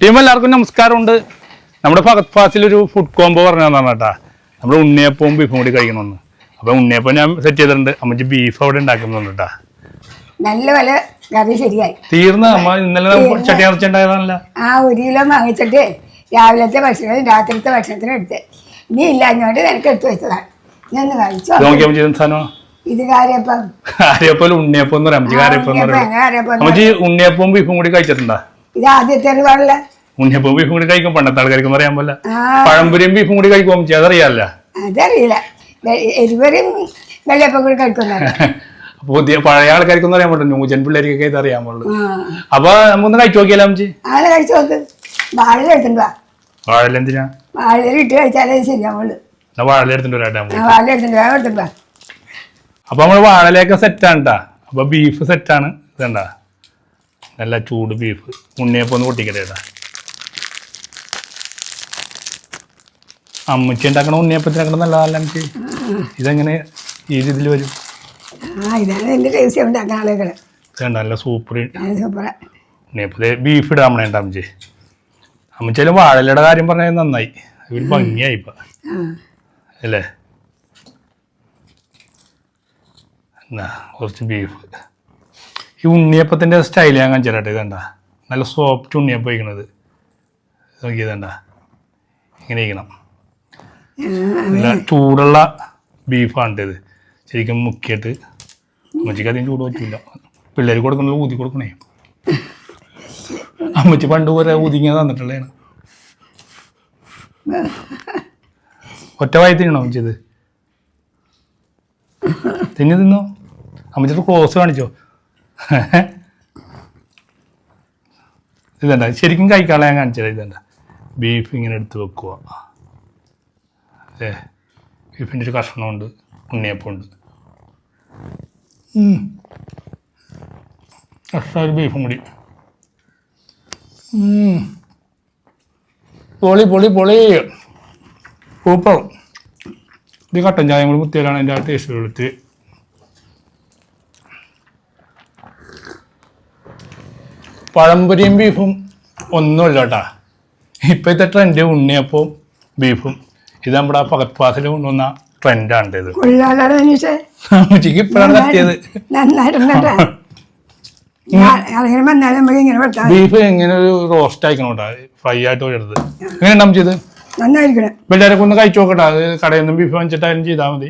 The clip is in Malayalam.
ടീം എല്ലാവർക്കും നമസ്കാരമുണ്ട്. നമ്മുടെ ഫഗത് ഫാസിൽ ഒരു ഫുഡ് കോംബോ പറഞ്ഞു തന്നാണ് കേട്ടാ? നമ്മൾ ഉണ്ണിയപ്പവും ബീഫും കൂടി കഴിക്കണമെന്ന് അപ്പൊ ഉണ്ണിയപ്പം ഞാൻ സെറ്റ് ചെയ്തിട്ടുണ്ട്. അമ്മച്ചി ബീഫ് അവിടെ ഉണ്ടാക്കുന്നുണ്ട് കേട്ടാ. നല്ല വില കറി ശരിയായി. തീർന്ന? അമ്മ ഇന്നലെ ചട്ടി ഇറച്ചിണ്ടായതാണല്ല ആ ഒരു കിലോ വാങ്ങിച്ചിട്ട് രാവിലത്തെ ഭക്ഷണത്തിന് രാത്രിത്തെ ഭക്ഷണത്തിന് എടുത്ത്. നീ ഇല്ല അങ്ങോട്ട് നിനക്ക് എടുത്തു വെച്ചതാണ്. ഞാൻ കഴിച്ചോ? ഇത് കാര്യപ്പം. ഉണ്ണിയപ്പം എന്ന് പറയാം. അമ്മച്ചി കാര്യപ്പം ഉണ്ണിയപ്പം, അമ്മച്ചി ഉണ്ണിയപ്പവും ബീഫും കൂടി കഴിച്ചിട്ടുണ്ടാ? ഇത് ആദ്യത്തെ ഒരുപാടുള്ള ഉണ്ണിയപ്പവും ബീഫും കൂടി കഴിക്കും പണ്ടത്തെ ആൾക്കാർക്ക് പറയാൻ പോലെ. ആ. ബീഫും കൂടി കഴിക്കും അതറിയാല്ല? അതറിയില്ല. വെ- എരിവരും വെള്ളയപ്പം കൂടി കഴിക്കുന്നതാണ് പുതിയ പഴയ ആൾക്കാർക്കൊന്നും അറിയാൻ പറ്റും ന്യൂജൻ പിള്ളേർക്കൊക്കെ ഇത് അറിയാൻ പാടുള്ളൂ അപ്പൊ നമുക്കൊന്ന് കഴിച്ചു നോക്കിയാലോ അമ്മച്ചി അങ്ങനെ കഴിച്ചു നോക്ക്. വാഴ എന്തിനാ? വാഴ ഇട്ട് കഴിച്ചാലേ ശരിയാവുള്ളൂ. വാഴ എടുത്തിട്ട് വാഴ എടുത്തിട്ട് വാ അപ്പൊ നമ്മൾ വാഴലയൊക്കെ സെറ്റാണ് കേട്ടാ അപ്പൊ ബീഫ് സെറ്റാണ് ഇതണ്ട. നല്ല ചൂട് ബീഫ് ഉണ്ണിയപ്പം ഒന്ന് പൊട്ടിക്കട്ടെ കേട്ടാ അമ്മച്ചി ഉണ്ടാക്കണ ഉണ്ണിയപ്പത്തിനാക്കണം നല്ലതല്ല അമ്മച്ചി. ഇതെങ്ങനെ ഈ രീതിയിൽ വരും? ആ ഇതാണ് എന്റെ ടേസ്റ്റ് ഉണ്ടാക്കുന്ന ആളുകൾ ഇതണ്ട നല്ല സൂപ്പർ ഉണ്ണിയപ്പത്തെ ബീഫ് ഇടാൻ നമ്മളെ അമ്മച്ചി. അമ്മച്ചാലും വാഴലയുടെ കാര്യം പറഞ്ഞാൽ നന്നായി. ഒരു ഭംഗിയായി ഇപ്പൊ. അല്ലേ? എന്നാ കുറച്ച് ബീഫ് ഈ ഉണ്ണിയപ്പത്തിന്റെ സ്റ്റൈൽ ഞാൻ കാണിച്ചു തരട്ടെ ഇതണ്ട നല്ല സോഫ്റ്റ് ഉണ്ണിയപ്പം വയ്ക്കണത് നോക്കിയതണ്ട ഇങ്ങനെ ഇരിക്കണം. നല്ല ചൂടുള്ള ബീഫാണ് ഇത്. ശരിക്കും മുക്കിയിട്ട് അമ്മച്ചിക്ക് അധികം ചൂട് പറ്റില്ല പിള്ളേർ കൊടുക്കണല്ലോ ഊതി കൊടുക്കണേ. അമ്മച്ചി പണ്ട് ഒരേ ഊതി ഇങ്ങനെ തന്നിട്ടുള്ളതാണ്. ഒറ്റ വായി തിന്നണോ അമ്മച്ചി ഇത്? തിന്നു തിന്നോ? അമ്മച്ചിട്ട് ക്ലോസ് കാണിച്ചോ? ഇതണ്ട ശരിക്കും കഴിക്കാളെ ഞാൻ കാണിച്ചത് ബീഫ് ഇങ്ങനെ എടുത്ത് വെക്കുക അതെ ബീഫിന്റെ ഒരു കഷ്ണമുണ്ട്. ഉണ്ണിയപ്പമുണ്ട്. കഷ്ണം ഒരു ബീഫും കൂടി. പൊളി പൊളി പൊളി. സൂപ്പർ ഇത് കട്ടൻ ചായ കൂടി കുത്തിയാലാണ് എന്റെ ആ ടേസ്റ്റ് എടുത്ത് പഴംപൊരിയും ബീഫും ഒന്നുമില്ല കേട്ടാ ഇപ്പോഴത്തെ ട്രെൻഡ് ഉണ്ണിയപ്പവും ബീഫും. ഇത് നമ്മുടെ ആ പകത്പാസിൽ കൊണ്ടുവന്ന ട്രെൻഡാണ് ഇത് ഉച്ചയ്ക്ക് ഇപ്പോഴാണ് എത്തിയത് ബീഫ് എങ്ങനെ ഒരു റോസ്റ്റ് ആയിക്കണം കേട്ടോ ഫ്രൈ ആയിട്ട് എടുത്ത് എങ്ങനെ ഉണ്ടാവും ചെയ്ത് നന്നായിരിക്കണം. പിള്ളേരൊക്കെ ഒന്ന് കഴിച്ചു നോക്കട്ടെ. അത് കടയിൽ നിന്നും ബീഫ് വാങ്ങിച്ചിട്ടായാലും ചെയ്താൽ മതി.